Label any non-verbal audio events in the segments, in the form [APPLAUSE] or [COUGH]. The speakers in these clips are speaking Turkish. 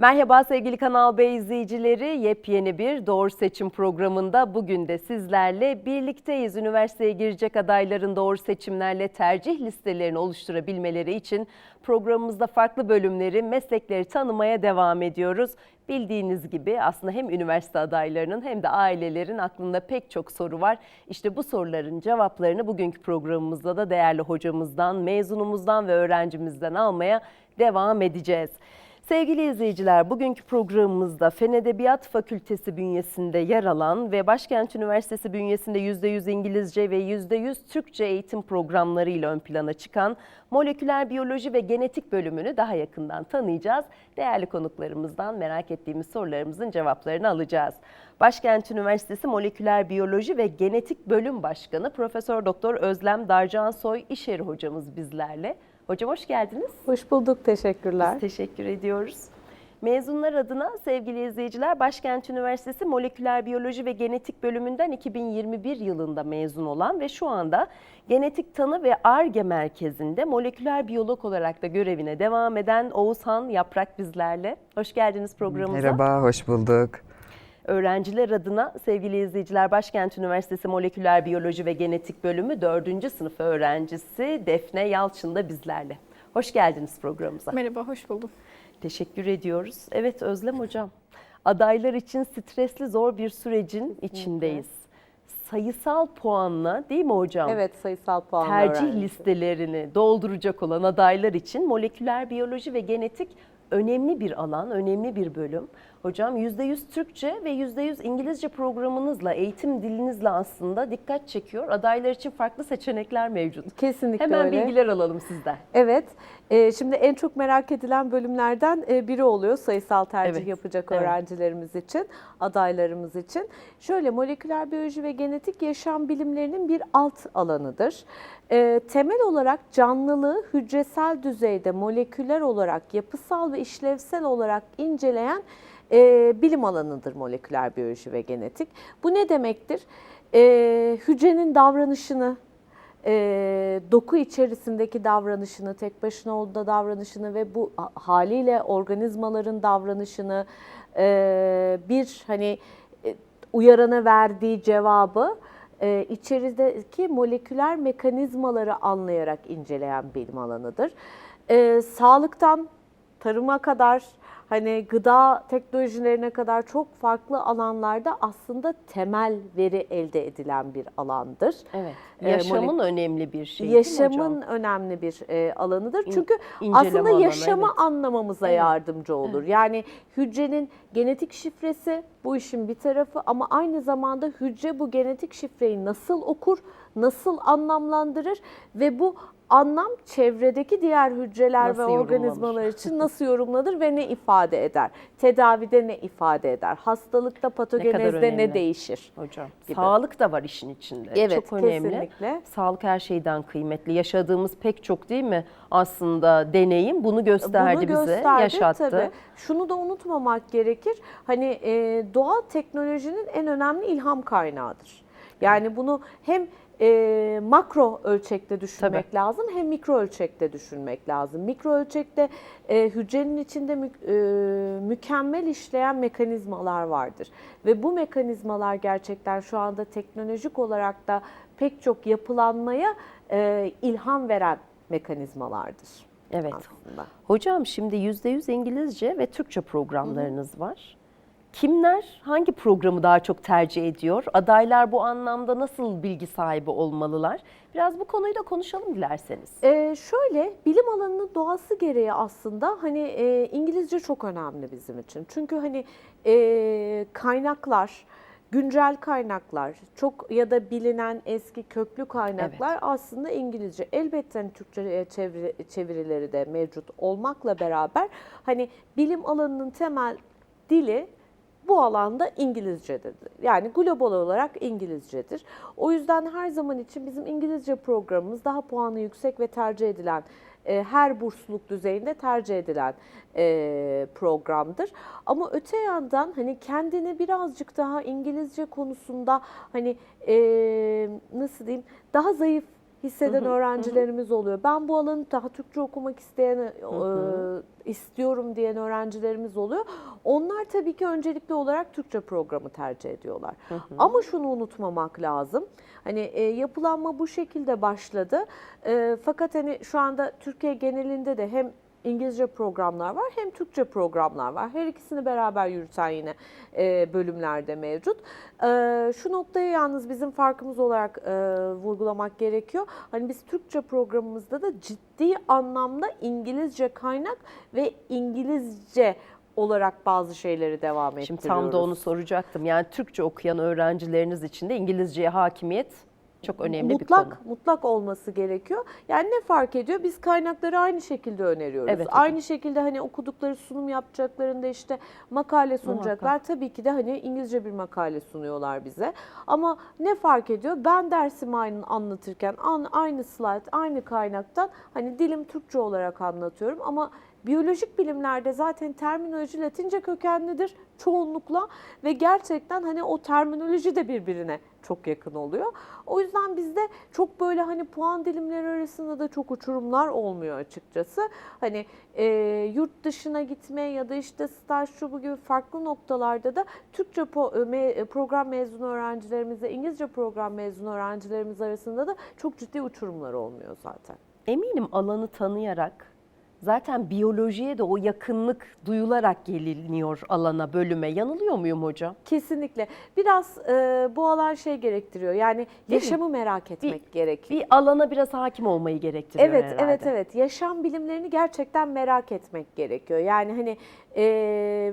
Merhaba sevgili Kanal B izleyicileri. Yepyeni bir Doğru Seçim programında bugün de sizlerle birlikteyiz. Üniversiteye girecek adayların doğru seçimlerle tercih listelerini oluşturabilmeleri için programımızda farklı bölümleri, meslekleri tanımaya devam ediyoruz. Bildiğiniz gibi aslında hem üniversite adaylarının hem de ailelerin aklında pek çok soru var. İşte bu soruların cevaplarını bugünkü programımızda da değerli hocamızdan, mezunumuzdan ve öğrencimizden almaya devam edeceğiz. Sevgili izleyiciler, bugünkü programımızda Fen Edebiyat Fakültesi bünyesinde yer alan ve Başkent Üniversitesi bünyesinde %100 İngilizce ve %100 Türkçe eğitim programlarıyla ön plana çıkan moleküler biyoloji ve genetik bölümünü daha yakından tanıyacağız. Değerli konuklarımızdan merak ettiğimiz sorularımızın cevaplarını alacağız. Başkent Üniversitesi Moleküler Biyoloji ve Genetik Bölüm Başkanı Profesör Doktor Özlem Darcansoy İşeri hocamız bizlerle. Hocam hoş geldiniz. Hoş bulduk, teşekkürler. Biz teşekkür ediyoruz. Mezunlar adına sevgili izleyiciler Başkent Üniversitesi Moleküler Biyoloji ve Genetik bölümünden 2021 yılında mezun olan ve şu anda Genetik Tanı ve ARGE Merkezi'nde moleküler biyolog olarak da görevine devam eden Oğuzhan Yaprak bizlerle. Hoş geldiniz programımıza. Merhaba, hoş bulduk. Öğrenciler adına sevgili izleyiciler Başkent Üniversitesi Moleküler Biyoloji ve Genetik Bölümü 4. sınıf öğrencisi Defne Yalçın da bizlerle. Hoş geldiniz programımıza. Merhaba, hoş buldum. Teşekkür ediyoruz. Evet Özlem Hocam, adaylar için stresli zor bir sürecin içindeyiz. Sayısal puanla değil mi hocam? Evet, sayısal puanla Tercih öğrenci. listelerini dolduracak olan adaylar için moleküler biyoloji ve genetik önemli bir alan, önemli bir bölüm. Hocam %100 Türkçe ve %100 İngilizce programınızla, eğitim dilinizle aslında dikkat çekiyor. Adaylar için farklı seçenekler mevcut. Kesinlikle Hemen öyle. bilgiler alalım sizden. Evet, e, şimdi en çok merak edilen bölümlerden e, biri oluyor sayısal tercih Evet, yapacak evet. öğrencilerimiz için, adaylarımız için. Şöyle moleküler biyoloji ve genetik yaşam bilimlerinin bir alt alanıdır. E, temel olarak canlılığı hücresel düzeyde moleküler olarak, yapısal ve işlevsel olarak inceleyen e, bilim alanıdır moleküler biyoloji ve genetik. Bu ne demektir? E, hücrenin davranışını, e, doku içerisindeki davranışını, tek başına olduğunda davranışını ve bu ha- haliyle organizmaların davranışını e, bir hani e, uyarana verdiği cevabı e, içerideki moleküler mekanizmaları anlayarak inceleyen bilim alanıdır. E, sağlıktan tarıma kadar hani gıda teknolojilerine kadar çok farklı alanlarda aslında temel veri elde edilen bir alandır. Evet. E, Yaşamın önemli bir şeyi? Yaşamın önemli bir e, alanıdır. İn- Çünkü aslında alanı, yaşamı evet. anlamamıza Evet. yardımcı olur. Yani hücrenin genetik şifresi bu işin bir tarafı ama aynı zamanda hücre bu genetik şifreyi nasıl okur, nasıl anlamlandırır ve bu anlam çevredeki diğer hücreler Nasıl ve organizmalar için nasıl yorumlanır ve ne ifade eder? Tedavide ne ifade eder? Hastalıkta, patogenezde ne, önemli. değişir? Hocam. gibi. Sağlık da var işin içinde. Evet, çok önemli. kesinlikle. Sağlık her şeyden kıymetli. Yaşadığımız pek çok değil mi aslında deneyim bunu gösterdi Bunu bize, gösterdi, yaşattı. Tabii. Şunu da unutmamak gerekir. Hani e, doğal teknolojinin en önemli ilham kaynağıdır. Yani bunu hem e, makro ölçekte düşünmek Tabii. lazım hem mikro ölçekte düşünmek lazım. Mikro ölçekte e, hücrenin içinde mü- e, mükemmel işleyen mekanizmalar vardır. Ve bu mekanizmalar gerçekten şu anda teknolojik olarak da pek çok yapılanmaya e, ilham veren mekanizmalardır Evet. aslında. Hocam şimdi %100 İngilizce ve Türkçe programlarınız var. Kimler hangi programı daha çok tercih ediyor? Adaylar bu anlamda nasıl bilgi sahibi olmalılar? Biraz bu konuyu da konuşalım dilerseniz. Ee, şöyle bilim alanının doğası gereği aslında hani e, İngilizce çok önemli bizim için. Çünkü hani e, kaynaklar, güncel kaynaklar, çok ya da bilinen eski köklü kaynaklar aslında İngilizce. Elbette hani Türkçe e, çeviri, çevirileri de mevcut olmakla beraber hani bilim alanının temel dili bu alanda İngilizcedir. Yani global olarak İngilizcedir. O yüzden her zaman için bizim İngilizce programımız daha puanı yüksek ve tercih edilen, e, her bursluluk düzeyinde tercih edilen e, programdır. Ama öte yandan hani kendini birazcık daha İngilizce konusunda hani e, nasıl diyeyim daha zayıf hisseden öğrencilerimiz oluyor. Ben bu alanı daha Türkçe okumak isteyen e, istiyorum diyen öğrencilerimiz oluyor. Onlar tabii ki öncelikli olarak Türkçe programı tercih ediyorlar. Ama şunu unutmamak lazım. Hani e, yapılanma bu şekilde başladı. E, fakat hani şu anda Türkiye genelinde de hem İngilizce programlar var hem Türkçe programlar var. Her ikisini beraber yürüten yine e, bölümlerde mevcut. E, şu noktayı yalnız bizim farkımız olarak e, vurgulamak gerekiyor. Hani biz Türkçe programımızda da ciddi anlamda İngilizce kaynak ve İngilizce olarak bazı şeyleri devam ettiriyoruz. Şimdi tam da onu soracaktım. Yani Türkçe okuyan öğrencileriniz için de İngilizceye hakimiyet çok önemli mutlak, bir konu. Mutlak olması gerekiyor. Yani ne fark ediyor? Biz kaynakları aynı şekilde öneriyoruz. Evet aynı şekilde hani okudukları sunum yapacaklarında işte makale sunacaklar. Tabii ki de hani İngilizce bir makale sunuyorlar bize. Ama ne fark ediyor? Ben dersimi aynı anlatırken an- aynı slide, aynı kaynaktan hani dilim Türkçe olarak anlatıyorum ama Biyolojik bilimlerde zaten terminoloji Latince kökenlidir çoğunlukla ve gerçekten hani o terminoloji de birbirine çok yakın oluyor. O yüzden bizde çok böyle hani puan dilimleri arasında da çok uçurumlar olmuyor açıkçası. Hani e, yurt dışına gitme ya da işte staj şu bu gibi farklı noktalarda da Türkçe e, me- program mezunu öğrencilerimizle İngilizce program mezunu öğrencilerimiz arasında da çok ciddi uçurumlar olmuyor zaten. Eminim alanı tanıyarak zaten biyolojiye de o yakınlık duyularak geliniyor alana, bölüme. Yanılıyor muyum hocam? Kesinlikle. Biraz e, bu alan şey gerektiriyor. Yani mi? yaşamı merak etmek gerekiyor. Bir alana biraz hakim olmayı gerektiriyor Evet, herhalde. evet, evet. Yaşam bilimlerini gerçekten merak etmek gerekiyor. Yani hani e,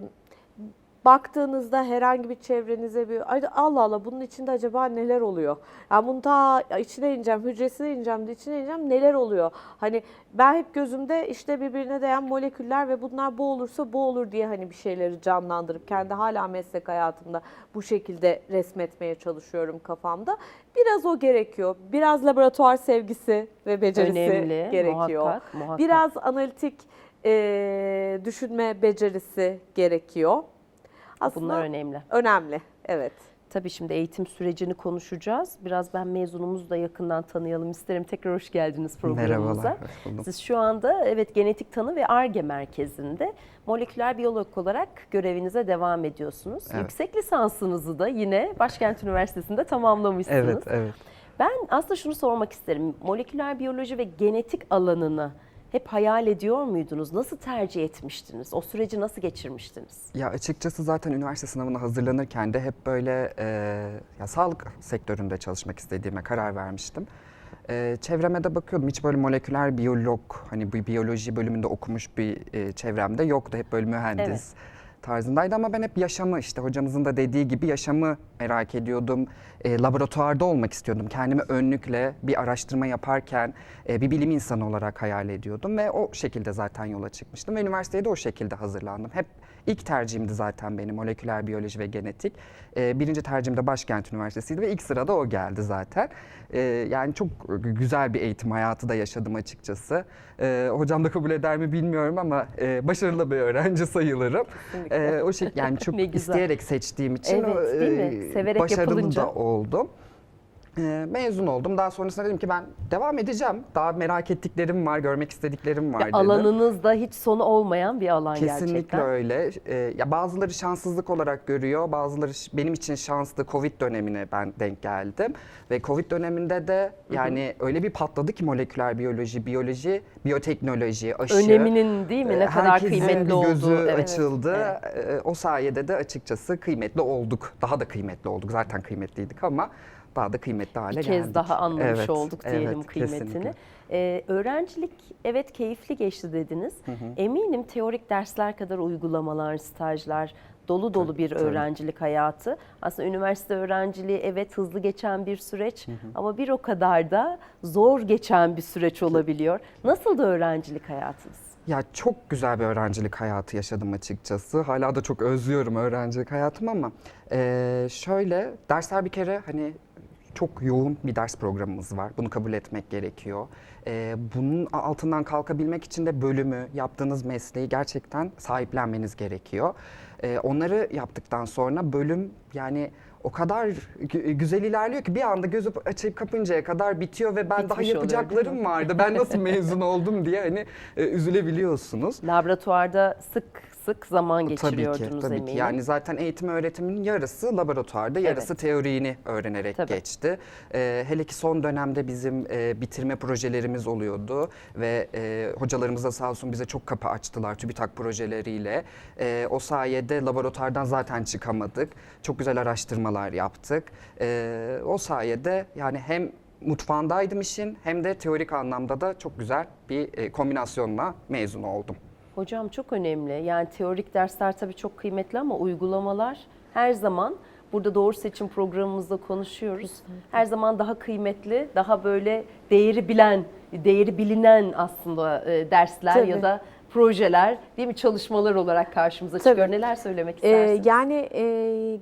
baktığınızda herhangi bir çevrenize bir "Ay, Allah Allah bunun içinde acaba neler oluyor? Ya bunun ta içine ineceğim, hücresine ineceğim, de içine ineceğim neler oluyor? Hani ben hep gözümde işte birbirine değen moleküller ve bunlar bu olursa bu olur diye hani bir şeyleri canlandırıp kendi hala meslek hayatımda bu şekilde resmetmeye çalışıyorum kafamda. Biraz o gerekiyor. Biraz laboratuvar sevgisi ve becerisi Önemli, gerekiyor. muhakkak, muhakkak. Biraz analitik e, düşünme becerisi gerekiyor. Aslında Bunlar önemli. önemli. Evet. Tabii şimdi eğitim sürecini konuşacağız. Biraz ben mezunumuzu da yakından tanıyalım isterim. Tekrar hoş geldiniz programımıza. Merhabalar. Siz şu anda evet genetik tanı ve ARGE merkezinde moleküler biyolog olarak görevinize devam ediyorsunuz. Evet. Yüksek lisansınızı da yine Başkent Üniversitesi'nde tamamlamışsınız. Evet, evet. Ben aslında şunu sormak isterim. Moleküler biyoloji ve genetik alanını hep hayal ediyor muydunuz? Nasıl tercih etmiştiniz? O süreci nasıl geçirmiştiniz? Ya açıkçası zaten üniversite sınavına hazırlanırken de hep böyle e, ya sağlık sektöründe çalışmak istediğime karar vermiştim. E, çevreme de bakıyordum. Hiç böyle moleküler biyolog, hani bu biyoloji bölümünde okumuş bir e, çevremde yoktu. Hep böyle mühendis tarzındaydı ama ben hep yaşamı işte hocamızın da dediği gibi yaşamı merak ediyordum. E, laboratuvarda olmak istiyordum. Kendimi önlükle bir araştırma yaparken e, bir bilim insanı olarak hayal ediyordum ve o şekilde zaten yola çıkmıştım ve üniversiteye de o şekilde hazırlandım. Hep ilk tercihimdi zaten benim moleküler biyoloji ve genetik. E, birinci tercihim de Başkent Üniversitesi'ydi ve ilk sırada o geldi zaten. E, yani çok güzel bir eğitim hayatı da yaşadım açıkçası. E, hocam da kabul eder mi bilmiyorum ama e, başarılı bir öğrenci sayılırım. E, o şey yani [LAUGHS] çok isteyerek seçtiğim için Evet, o, e, Severek başarılı yapılınca. da oldum. E, mezun oldum. Daha sonrasında dedim ki ben devam edeceğim. Daha merak ettiklerim var, görmek istediklerim var Ya dedim. alanınızda hiç sonu olmayan bir alan Kesinlikle gerçekten. öyle. Ee, ya bazıları şanssızlık olarak görüyor, bazıları benim için şanslı Covid dönemine ben denk geldim ve Covid döneminde de yani öyle bir patladı ki moleküler biyoloji, biyoloji, biyoteknoloji, aşı. Öneminin değil mi ne Ee, kadar herkesin kıymetli olduğu. gözü Evet. açıldı. Evet. Ee, o sayede de açıkçası kıymetli olduk. Daha da kıymetli olduk. Zaten kıymetliydik ama daha da kıymetli hale Bir geldik. kez daha anlamış Evet, olduk diyelim evet, kıymetini. kesinlikle. Ee, öğrencilik evet keyifli geçti dediniz. Eminim teorik dersler kadar uygulamalar, stajlar, dolu dolu bir tabii. öğrencilik hayatı. Aslında üniversite öğrenciliği evet hızlı geçen bir süreç ama bir o kadar da zor geçen bir süreç olabiliyor. Nasıl da öğrencilik hayatınız? Ya çok güzel bir öğrencilik hayatı yaşadım açıkçası. Hala da çok özlüyorum öğrencilik hayatımı ama eee, şöyle dersler bir kere hani çok yoğun bir ders programımız var. Bunu kabul etmek gerekiyor. Eee, bunun altından kalkabilmek için de bölümü, yaptığınız mesleği gerçekten sahiplenmeniz gerekiyor. Eee, onları yaptıktan sonra bölüm yani o kadar gü- güzel ilerliyor ki bir anda gözü açıp kapıncaya kadar bitiyor ve ben daha Bitmiş oluyor, değil yapacaklarım mi? vardı. Ben nasıl mezun oldum diye hani e, üzülebiliyorsunuz. Laboratuvarda sık sık zaman Tabii ki, geçiriyordunuz tabii eminim. ki. Yani zaten eğitim öğretimin yarısı laboratuvarda, yarısı teorini öğrenerek Tabii. geçti. Ee, hele ki son dönemde bizim e, bitirme projelerimiz oluyordu ve e, hocalarımız da sağ olsun bize çok kapı açtılar TÜBİTAK projeleriyle. E, o sayede laboratuvardan zaten çıkamadık. Çok güzel araştırmalar yaptık. E, o sayede yani hem mutfağındaydım işin hem de teorik anlamda da çok güzel bir e, kombinasyonla mezun oldum. Hocam çok önemli. Yani teorik dersler tabii çok kıymetli ama uygulamalar her zaman burada doğru seçim programımızda konuşuyoruz. Her zaman daha kıymetli, daha böyle değeri bilen, değeri bilinen aslında e, dersler Tabii. ya da projeler değil mi çalışmalar olarak karşımıza Tabii. çıkıyor. Neler söylemek Ee, istersiniz? yani e,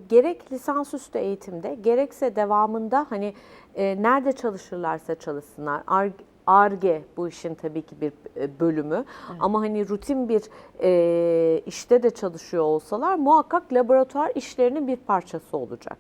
gerek lisansüstü eğitimde gerekse devamında hani e, nerede çalışırlarsa çalışsınlar. Ar- ARGE bu işin tabii ki bir e, bölümü ama hani rutin bir e, işte de çalışıyor olsalar muhakkak laboratuvar işlerinin bir parçası olacak.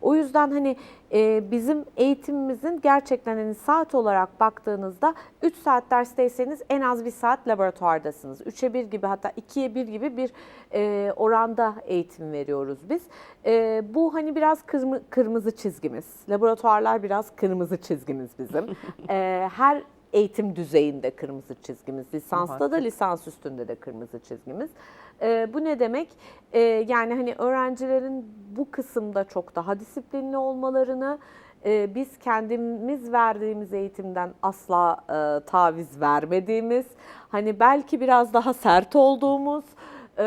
O yüzden hani e, bizim eğitimimizin gerçekten hani saat olarak baktığınızda 3 saat dersteyseniz en az bir saat laboratuvardasınız. 3'e 1 gibi hatta 2'ye 1 gibi bir e, oranda eğitim veriyoruz biz. E, bu hani biraz kırmı- kırmızı çizgimiz. Laboratuvarlar biraz kırmızı çizgimiz bizim. [LAUGHS] E, her eğitim düzeyinde kırmızı çizgimiz. Lisansta da lisans üstünde de kırmızı çizgimiz. Ee, bu ne demek? Ee, yani hani öğrencilerin bu kısımda çok daha disiplinli olmalarını, e, biz kendimiz verdiğimiz eğitimden asla e, taviz vermediğimiz, hani belki biraz daha sert olduğumuz e,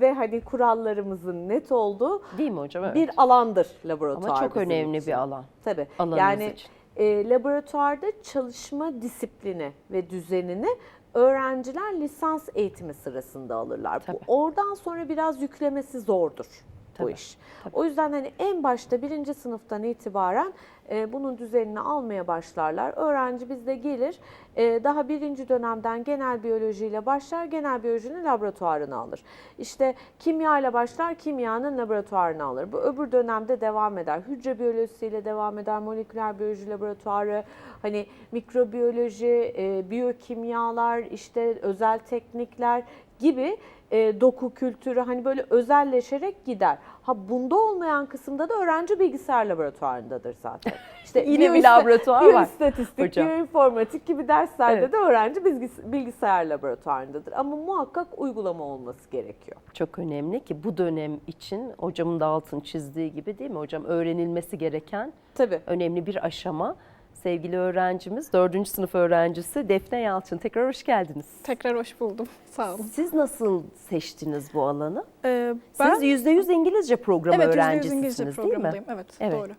ve hani kurallarımızın net olduğu değil mi hocam? Evet. bir alandır laboratuvar. ama çok bizim önemli için. bir alan. Tabii. Alanınız yani için. E, laboratuvarda çalışma disiplini ve düzenini öğrenciler lisans eğitimi sırasında alırlar. Tabii. Bu oradan sonra biraz yüklemesi zordur bu iş. tabii. O yüzden hani en başta birinci sınıftan itibaren e, bunun düzenini almaya başlarlar. Öğrenci bizde gelir, e, daha birinci dönemden genel biyolojiyle başlar, genel biyolojinin laboratuvarını alır. İşte kimya ile başlar, kimyanın laboratuvarını alır. Bu öbür dönemde devam eder. Hücre biyolojisiyle devam eder, moleküler biyoloji laboratuvarı, hani mikrobiyoloji, e, biyokimyalar, işte özel teknikler gibi e, doku kültürü hani böyle özelleşerek gider. Ha bunda olmayan kısımda da öğrenci bilgisayar laboratuvarındadır zaten. [LAUGHS] İşte Yine bir laboratuvar var biyoistatistik, hocam. biyoinformatik gibi derslerde Evet. de öğrenci bilgis- bilgisayar laboratuvarındadır. Ama muhakkak uygulama olması gerekiyor. Çok önemli ki bu dönem için hocamın da altını çizdiği gibi değil mi hocam? Öğrenilmesi gereken Tabii. önemli bir aşama. Sevgili öğrencimiz, dördüncü sınıf öğrencisi Defne Yalçın. Tekrar hoş geldiniz. Tekrar hoş buldum. Sağ olun. Siz nasıl seçtiniz bu alanı? Ee, ben Siz yüzde yüz İngilizce programı evet %100 öğrencisisiniz İngilizce değil mi? programındayım. Evet, Evet. doğru.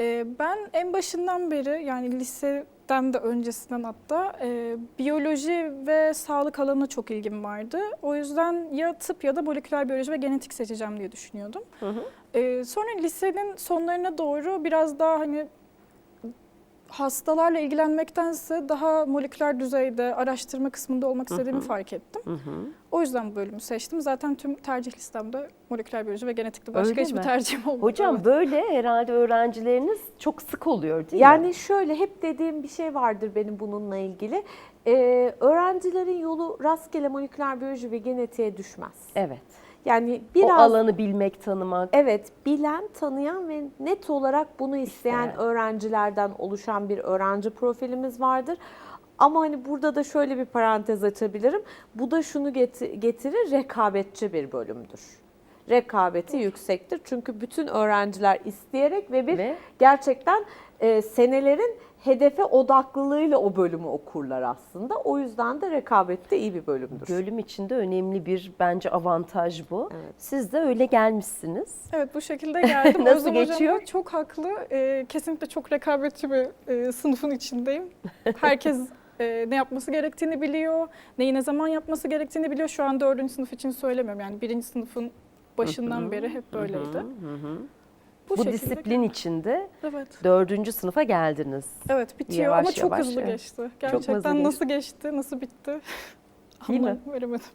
Ee, ben en başından beri yani liseden de öncesinden hatta e, biyoloji ve sağlık alanına çok ilgim vardı. O yüzden ya tıp ya da moleküler biyoloji ve genetik seçeceğim diye düşünüyordum. Hı hı. Ee, sonra lisenin sonlarına doğru biraz daha hani hastalarla ilgilenmektense daha moleküler düzeyde araştırma kısmında olmak istediğimi fark ettim. Hı hı. O yüzden bu bölümü seçtim. Zaten tüm tercih listemde moleküler biyoloji ve genetikti. Başka Öyle hiçbir mi? tercihim olmadı. Hocam Evet. böyle herhalde öğrencileriniz çok sık oluyor değil mi? Yani şöyle hep dediğim bir şey vardır benim bununla ilgili. Ee, öğrencilerin yolu rastgele moleküler biyoloji ve genetiğe düşmez. Evet. Yani O biraz alanı bilmek, tanımak. Evet, bilen, tanıyan ve net olarak bunu isteyen İsteyen. öğrencilerden oluşan bir öğrenci profilimiz vardır. Ama hani burada da şöyle bir parantez açabilirim. Bu da şunu geti- getirir, rekabetçi bir bölümdür. Rekabeti yüksektir. Çünkü bütün öğrenciler isteyerek ve bir Ve? gerçekten e, senelerin hedefe odaklılığıyla o bölümü okurlar aslında. O yüzden de rekabette iyi bir bölümdür. Bölüm içinde önemli bir bence avantaj bu. Evet. Siz de öyle gelmişsiniz. Evet bu şekilde geldim. [LAUGHS] Nasıl Özlem hocam geçiyor? da çok haklı. Ee, kesinlikle çok rekabetçi bir e, sınıfın içindeyim. [LAUGHS] Herkes e, ne yapması gerektiğini biliyor. Neyi ne zaman yapması gerektiğini biliyor. Şu an dördüncü sınıf için söylemiyorum. Yani birinci sınıfın başından beri hep böyleydi. Bu, Bu, şekilde disiplin içinde Evet. dördüncü sınıfa geldiniz. Evet bitiyor Yavaş ama çok yavaş, hızlı geçti. hızlı Gerçekten geçti. nasıl geçti, nasıl bitti? [LAUGHS] Değil mi? Veremedim.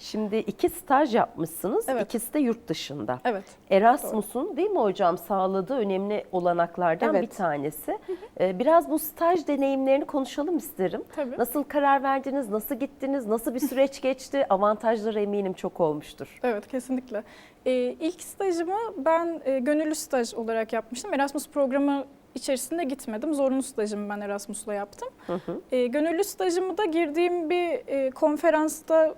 Şimdi iki staj yapmışsınız. Evet. İkisi de yurt dışında. Evet. Erasmus'un değil mi hocam sağladığı önemli olanaklardan Evet. bir tanesi. Ee, Biraz bu staj deneyimlerini konuşalım isterim. Tabii. Nasıl karar verdiniz, nasıl gittiniz, nasıl bir süreç [LAUGHS] geçti? Avantajları eminim çok olmuştur. Evet kesinlikle. Ee, ilk stajımı ben e, gönüllü staj olarak yapmıştım. Erasmus programı içerisinde gitmedim. Zorunlu stajımı ben Erasmus'la yaptım. Ee, gönüllü stajımı da girdiğim bir e, konferansta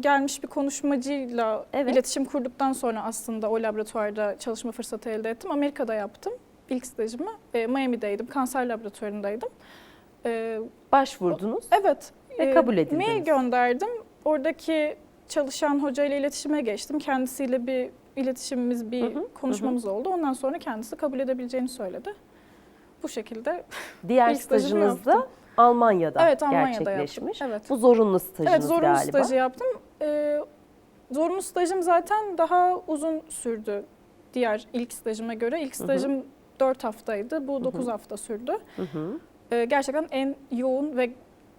gelmiş bir konuşmacıyla Evet. iletişim kurduktan sonra aslında o laboratuvarda çalışma fırsatı elde ettim. Amerika'da yaptım ilk stajımı. E, Miami'deydim, kanser laboratuvarındaydım. E, Başvurdunuz. Evet. Ve e, kabul edildiniz. Mail gönderdim. Oradaki çalışan hocayla iletişime geçtim. Kendisiyle bir iletişimimiz, bir Hı hı, konuşmamız oldu. Ondan sonra kendisi kabul edebileceğini söyledi. Bu şekilde Diğer [LAUGHS] İlk yaptım. Almanya'da evet Almanya'da yaptım. gerçekleşmiş. Evet. Bu zorunlu stajınız Evet zorunlu galiba. stajı yaptım. Ee, zorunlu stajım zaten daha uzun sürdü diğer ilk stajıma göre. İlk stajım 4 haftaydı. Bu 9 hafta sürdü. Hı hı. Ee, gerçekten en yoğun ve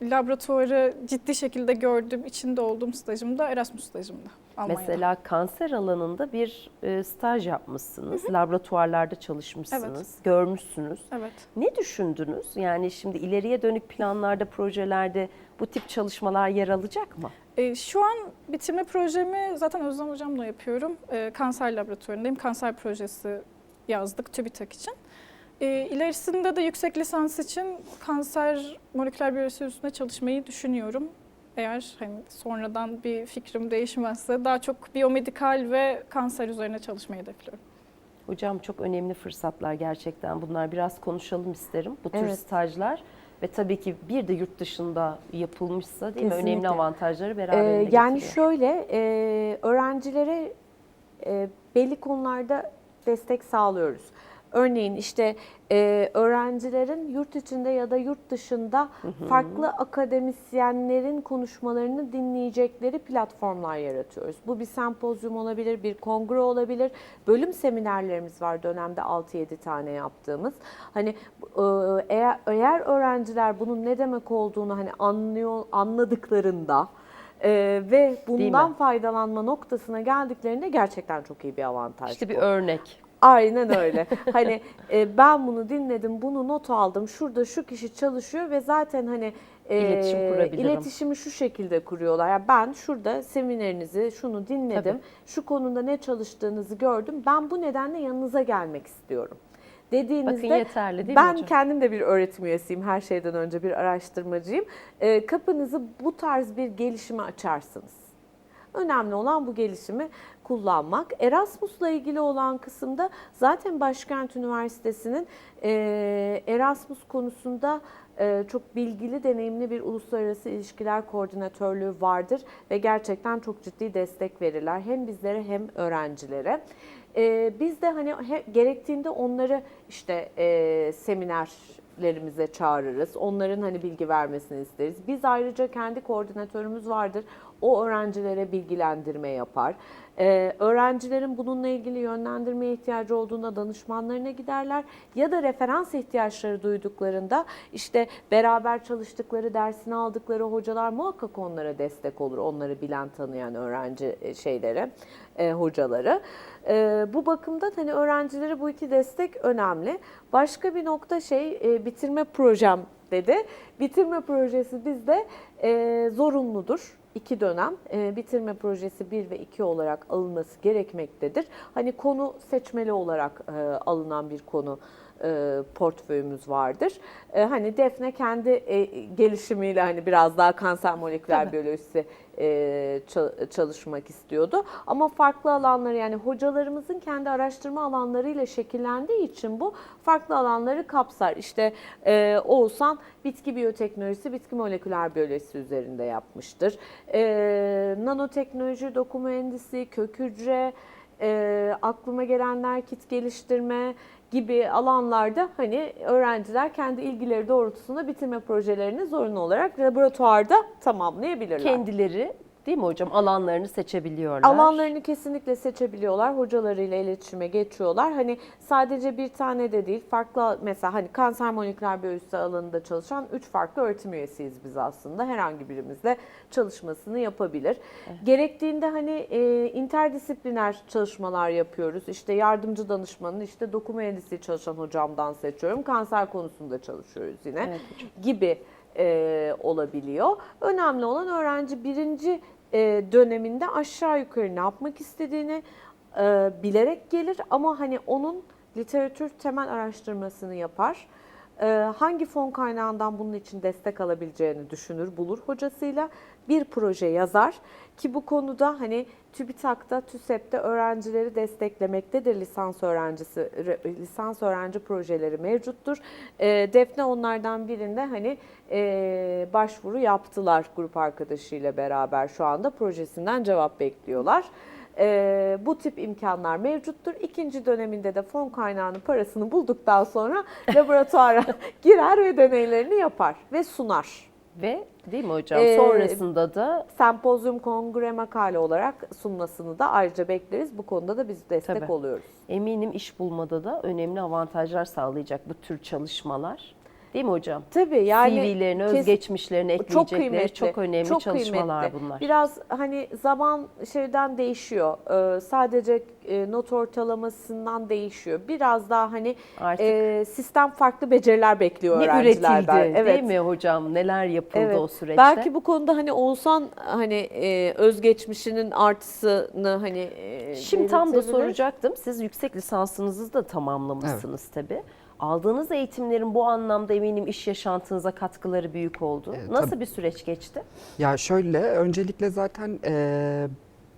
laboratuvarı ciddi şekilde gördüğüm, içinde olduğum stajım da Erasmus stajımdı Almanya'da. Mesela kanser alanında bir e, staj yapmışsınız, laboratuvarlarda çalışmışsınız, görmüşsünüz. Evet. Ne düşündünüz? Yani şimdi ileriye dönük planlarda, projelerde bu tip çalışmalar yer alacak mı? Ee, şu an bitirme projemi zaten Özlem Hocam'la yapıyorum. Ee, kanser laboratuvarındayım. Kanser projesi yazdık TÜBİTAK için. Ee, ilerisinde de yüksek lisans için kanser moleküler biyolojisi üstünde çalışmayı düşünüyorum. Eğer hani sonradan bir fikrim değişmezse daha çok biyomedikal ve kanser üzerine çalışmayı hedefliyorum. Hocam çok önemli fırsatlar gerçekten bunlar. Biraz konuşalım isterim bu tür Evet. stajlar. Ve tabii ki bir de yurt dışında yapılmışsa değil mi? Önemli avantajları Ee, beraberinde yani getiriyor. şöyle e, öğrencilere e, belli konularda destek sağlıyoruz. Örneğin işte e, öğrencilerin yurt içinde ya da yurt dışında farklı akademisyenlerin konuşmalarını dinleyecekleri platformlar yaratıyoruz. Bu bir sempozyum olabilir, bir kongre olabilir. Bölüm seminerlerimiz var dönemde 6-7 tane yaptığımız. Hani e, eğer, eğer öğrenciler bunun ne demek olduğunu hani anlıyor anladıklarında e, ve bundan faydalanma noktasına geldiklerinde gerçekten çok iyi bir avantaj. İşte bu. bir örnek. Aynen öyle. hani e, ben bunu dinledim, bunu not aldım. Şurada şu kişi çalışıyor ve zaten hani e, İletişim kurabilirim. iletişimi şu şekilde kuruyorlar. Yani ben şurada seminerinizi, şunu dinledim. Tabii. Şu konuda ne çalıştığınızı gördüm. Ben bu nedenle yanınıza gelmek istiyorum. Dediğinizde Bakın yeterli değil mi ben hocam? kendim de bir öğretim üyesiyim. Her şeyden önce bir araştırmacıyım. E, kapınızı bu tarz bir gelişime açarsınız. Önemli olan bu gelişimi kullanmak. Erasmus'la ilgili olan kısımda zaten Başkent Üniversitesi'nin e, Erasmus konusunda e, çok bilgili, deneyimli bir uluslararası ilişkiler koordinatörlüğü vardır ve gerçekten çok ciddi destek verirler hem bizlere hem öğrencilere. E, biz de hani gerektiğinde onları işte e, seminerlerimize çağırırız. Onların hani bilgi vermesini isteriz. Biz ayrıca kendi koordinatörümüz vardır. O öğrencilere bilgilendirme yapar. Ee, öğrencilerin bununla ilgili yönlendirmeye ihtiyacı olduğunda danışmanlarına giderler ya da referans ihtiyaçları duyduklarında işte beraber çalıştıkları, dersini aldıkları hocalar muhakkak onlara destek olur. Onları bilen, tanıyan öğrenci e, şeylere, e, hocaları. E, bu bakımdan hani öğrencilere bu iki destek önemli. Başka bir nokta şey e, bitirme projem dedi. Bitirme projesi bizde e, zorunludur. İki dönem e, bitirme projesi 1 ve 2 olarak alınması gerekmektedir. Hani konu seçmeli olarak e, alınan bir konu e, portföyümüz vardır. E, hani Defne kendi e, gelişimiyle hani biraz daha kanser moleküler Tabii. biyolojisi e, ça- çalışmak istiyordu. Ama farklı alanları yani hocalarımızın kendi araştırma alanlarıyla şekillendiği için bu farklı alanları kapsar. İşte e, Oğuzhan bitki biyoteknolojisi, bitki moleküler biyolojisi üzerinde yapmıştır. E, nanoteknoloji, doku mühendisi, kök hücre, e, aklıma gelenler kit geliştirme gibi alanlarda hani öğrenciler kendi ilgileri doğrultusunda bitirme projelerini zorunlu olarak laboratuvarda tamamlayabilirler. Kendileri Değil mi hocam? Alanlarını seçebiliyorlar. Alanlarını kesinlikle seçebiliyorlar. Hocalarıyla iletişime geçiyorlar. Hani sadece bir tane de değil. Farklı mesela hani kanser moleküler biyolojisi alanında çalışan 3 farklı öğretim üyesiyiz biz aslında. Herhangi birimizde çalışmasını yapabilir. Gerektiğinde hani e, interdisipliner çalışmalar yapıyoruz. İşte yardımcı danışmanın işte doku mühendisliği çalışan hocamdan seçiyorum. Kanser konusunda çalışıyoruz yine Evet gibi e, olabiliyor. Önemli olan öğrenci birinci e, döneminde aşağı yukarı ne yapmak istediğini e, bilerek gelir ama hani onun literatür temel araştırmasını yapar. E, hangi fon kaynağından bunun için destek alabileceğini düşünür, bulur hocasıyla bir proje yazar ki bu konuda hani TÜBİTAK'ta, TÜSEP'te öğrencileri desteklemektedir lisans öğrencisi, re- lisans öğrenci projeleri mevcuttur. E, Defne onlardan birinde hani e, başvuru yaptılar grup arkadaşıyla beraber şu anda projesinden cevap bekliyorlar. E, bu tip imkanlar mevcuttur. İkinci döneminde de fon kaynağının parasını bulduktan sonra [LAUGHS] laboratuvara girer ve deneylerini yapar ve sunar. Ve değil mi hocam? Ee, Sonrasında da Sempozyum kongre makale olarak sunmasını da ayrıca bekleriz. Bu konuda da biz destek Tabii. oluyoruz. eminim iş bulmada da önemli avantajlar sağlayacak bu tür çalışmalar. Değil mi hocam? Tabii yani CV'lerini, özgeçmişlerini çok ekleyecekleri kıymetli. çok önemli çok çalışmalar kıymetli. bunlar. Biraz hani zaman şeyden değişiyor. Ee, sadece e, not ortalamasından değişiyor. Biraz daha hani Artık e, sistem farklı beceriler bekliyor ne öğrencilerden. üretildi değil mi hocam? Neler yapıldı Evet. o süreçte? Belki bu konuda hani Oğuzhan hani e, özgeçmişinin artısını hani e, Şimdi tam da soracaktım. Siz yüksek lisansınızı da tamamlamışsınız tabii. Aldığınız eğitimlerin bu anlamda eminim iş yaşantınıza katkıları büyük oldu. Evet, Nasıl tabii. bir süreç geçti? Ya şöyle, öncelikle zaten e,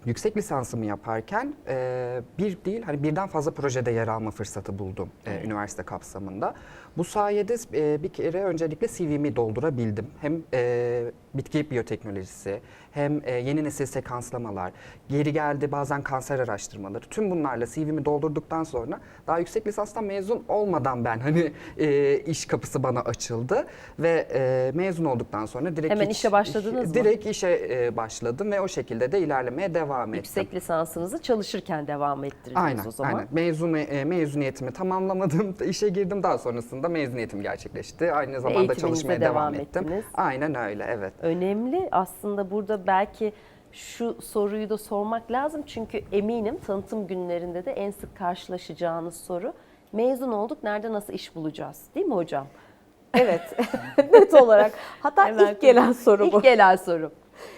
yüksek lisansımı yaparken e, bir değil, hani birden fazla projede yer alma fırsatı buldum e, üniversite kapsamında. Bu sayede e, bir kere öncelikle CV'mi doldurabildim. Hem e, bitki biyoteknolojisi, hem e, yeni nesil sekanslamalar, geri geldi bazen kanser araştırmaları. Tüm bunlarla CV'mi doldurduktan sonra daha yüksek lisanstan mezun olmadan ben hani e, iş kapısı bana açıldı ve e, mezun olduktan sonra direkt Hemen hiç- işe başladınız mı? Direkt işe e, başladım ve o şekilde de ilerlemeye devam ettim. Yüksek lisansınızı çalışırken devam ettirdiniz Aynen, o zaman. aynen. Mezun, e, mezuniyetimi tamamlamadım, [LAUGHS] işe girdim daha sonrasında mezuniyetim gerçekleşti. Aynı zamanda çalışmaya devam devam, ettim. ettiniz. Aynen öyle, evet. Önemli aslında burada belki şu soruyu da sormak lazım. Çünkü eminim tanıtım günlerinde de en sık karşılaşacağınız soru mezun olduk nerede nasıl iş bulacağız değil mi hocam? Evet. [LAUGHS] Net olarak. Hatta Hemen ilk gelen soru bu. İlk gelen soru.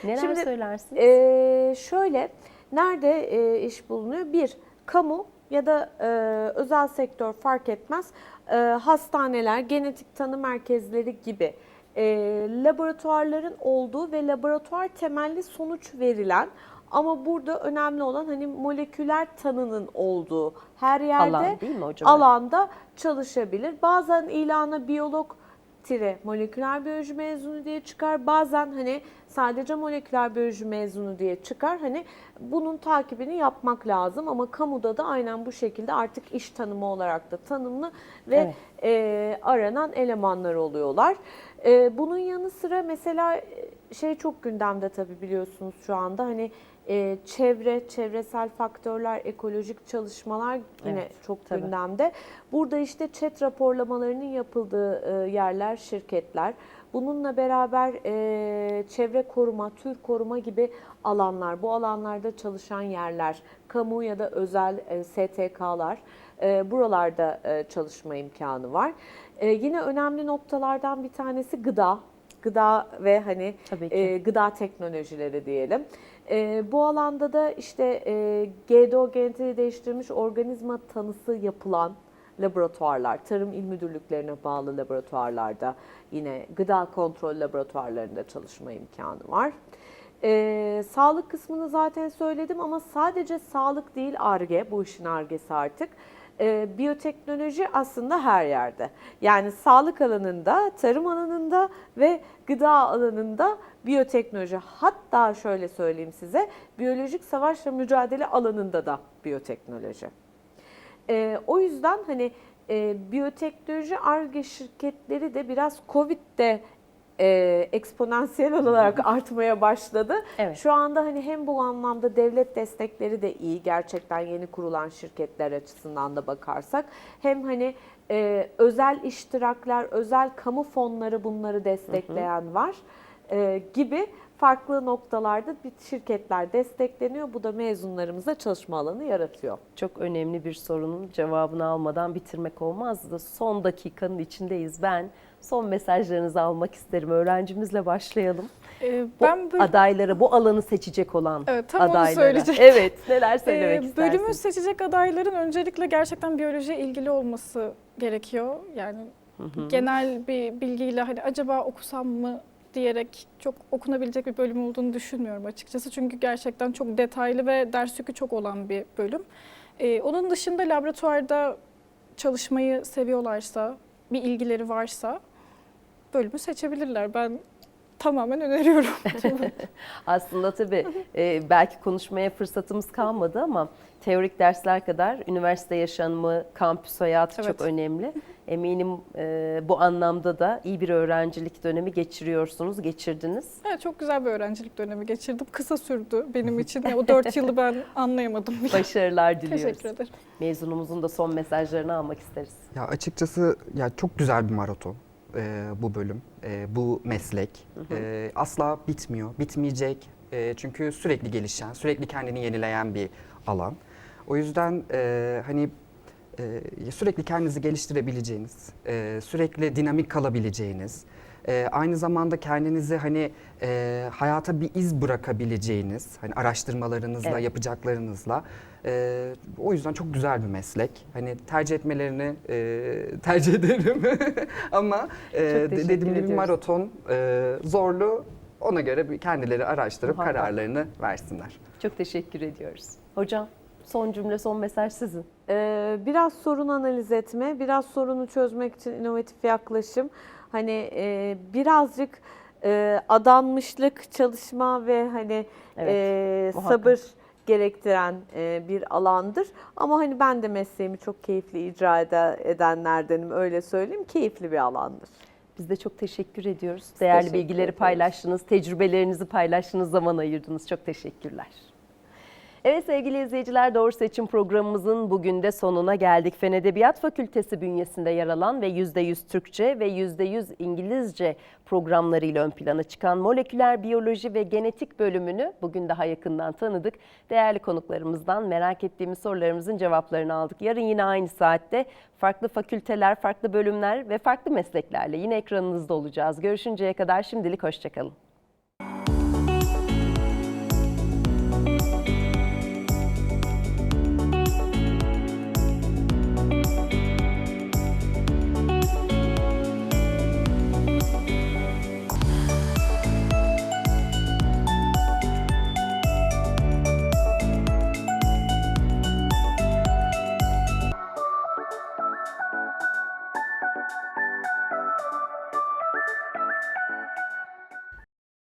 Neler Şimdi, söylersiniz? Ee, şöyle, nerede e, iş bulunuyor? Bir, kamu ya da e, özel sektör fark etmez. E, hastaneler, genetik tanı merkezleri gibi e, laboratuvarların olduğu ve laboratuvar temelli sonuç verilen ama burada önemli olan hani moleküler tanının olduğu her yerde Alan değil mi hocam? alanda çalışabilir. Bazen ilana biyolog tire moleküler biyoloji mezunu diye çıkar. Bazen hani sadece moleküler biyoloji mezunu diye çıkar. Hani bunun takibini yapmak lazım ama kamuda da aynen bu şekilde artık iş tanımı olarak da tanımlı ve Evet. e, aranan elemanlar oluyorlar. E, bunun yanı sıra mesela e, şey çok gündemde tabii biliyorsunuz şu anda hani e, çevre, çevresel faktörler, ekolojik çalışmalar yine Evet, çok tabii. gündemde. Burada işte chat raporlamalarının yapıldığı e, yerler, şirketler. Bununla beraber e, çevre koruma, tür koruma gibi alanlar, bu alanlarda çalışan yerler, kamu ya da özel e, STK'lar, e, buralarda e, çalışma imkanı var. E, yine önemli noktalardan bir tanesi gıda. Gıda ve hani e, gıda teknolojileri diyelim. E, bu alanda da işte e, GDO genetiği değiştirilmiş organizma tanısı yapılan laboratuvarlar, tarım il müdürlüklerine bağlı laboratuvarlarda yine gıda kontrol laboratuvarlarında çalışma imkanı var. E, sağlık kısmını zaten söyledim ama sadece sağlık değil ARGE, bu işin ARGE'si artık. E, biyoteknoloji aslında her yerde. Yani sağlık alanında, tarım alanında ve gıda alanında biyoteknoloji. Hatta şöyle söyleyeyim size, biyolojik savaşla mücadele alanında da biyoteknoloji. E, o yüzden hani e, biyoteknoloji ARGE şirketleri de biraz Covid'de e, eksponansiyel olarak artmaya başladı. Evet. Şu anda hani hem bu anlamda devlet destekleri de iyi gerçekten yeni kurulan şirketler açısından da bakarsak hem hani e, özel iştirakler, özel kamu fonları bunları destekleyen var e, gibi farklı noktalarda bir şirketler destekleniyor. Bu da mezunlarımıza çalışma alanı yaratıyor. Çok önemli bir sorunun cevabını almadan bitirmek olmazdı. Son dakikanın içindeyiz. Ben son mesajlarınızı almak isterim. Öğrencimizle başlayalım. Ee, Bu ben böyle adaylara, bu alanı seçecek olan Evet, tam onu adaylara. söyleyecektim. [LAUGHS] Evet, neler söylemek Ee, istersiniz? Bölümü seçecek adayların öncelikle gerçekten biyolojiye ilgili olması gerekiyor. Yani genel bir bilgiyle hani acaba okusam mı diyerek çok okunabilecek bir bölüm olduğunu düşünmüyorum açıkçası. Çünkü gerçekten çok detaylı ve ders yükü çok olan bir bölüm. Ee, onun dışında laboratuvarda çalışmayı seviyorlarsa, bir ilgileri varsa bölümü seçebilirler. Ben tamamen öneriyorum. [LAUGHS] Aslında tabii e, belki konuşmaya fırsatımız kalmadı ama teorik dersler kadar üniversite yaşamı, kampüs hayatı Evet. çok önemli. Eminim e, bu anlamda da iyi bir öğrencilik dönemi geçiriyorsunuz, geçirdiniz. Evet, çok güzel bir öğrencilik dönemi geçirdim. Kısa sürdü benim [LAUGHS] için. O dört yılı ben anlayamadım bile. [LAUGHS] Başarılar diliyoruz. Teşekkür ederim. Mezunumuzun da son mesajlarını almak isteriz. Ya açıkçası ya çok güzel bir maraton e, bu bölüm, e, bu meslek. E, asla bitmiyor, bitmeyecek. E, çünkü sürekli gelişen, sürekli kendini yenileyen bir alan. O yüzden e, hani e, sürekli kendinizi geliştirebileceğiniz, e, sürekli dinamik kalabileceğiniz, e, aynı zamanda kendinizi hani e, hayata bir iz bırakabileceğiniz, hani araştırmalarınızla, Evet. yapacaklarınızla. e, o yüzden çok güzel bir meslek. Hani tercih etmelerini e, [LAUGHS] tercih ederim. [LAUGHS] Ama e, dediğim gibi maraton e, zorlu. Ona göre bir kendileri araştırıp Muhakkak. kararlarını versinler. Çok teşekkür ediyoruz. Hocam son cümle, son mesaj sizin. Ee, biraz sorun analiz etme, biraz sorunu çözmek için inovatif yaklaşım. Hani e, birazcık e, adanmışlık, çalışma ve hani Evet, e, sabır gerektiren e, bir alandır. Ama hani ben de mesleğimi çok keyifli icra ede- edenlerdenim öyle söyleyeyim. Keyifli bir alandır. Biz de çok teşekkür ediyoruz. Değerli teşekkür bilgileri ederiz. paylaştınız, tecrübelerinizi paylaştınız, zaman ayırdınız. Çok teşekkürler. Evet sevgili izleyiciler Doğru Seçim programımızın bugün de sonuna geldik. Fen Edebiyat Fakültesi bünyesinde yer alan ve %100 Türkçe ve %100 İngilizce programlarıyla ön plana çıkan moleküler biyoloji ve genetik bölümünü bugün daha yakından tanıdık. Değerli konuklarımızdan merak ettiğimiz sorularımızın cevaplarını aldık. Yarın yine aynı saatte farklı fakülteler, farklı bölümler ve farklı mesleklerle yine ekranınızda olacağız. Görüşünceye kadar şimdilik hoşçakalın.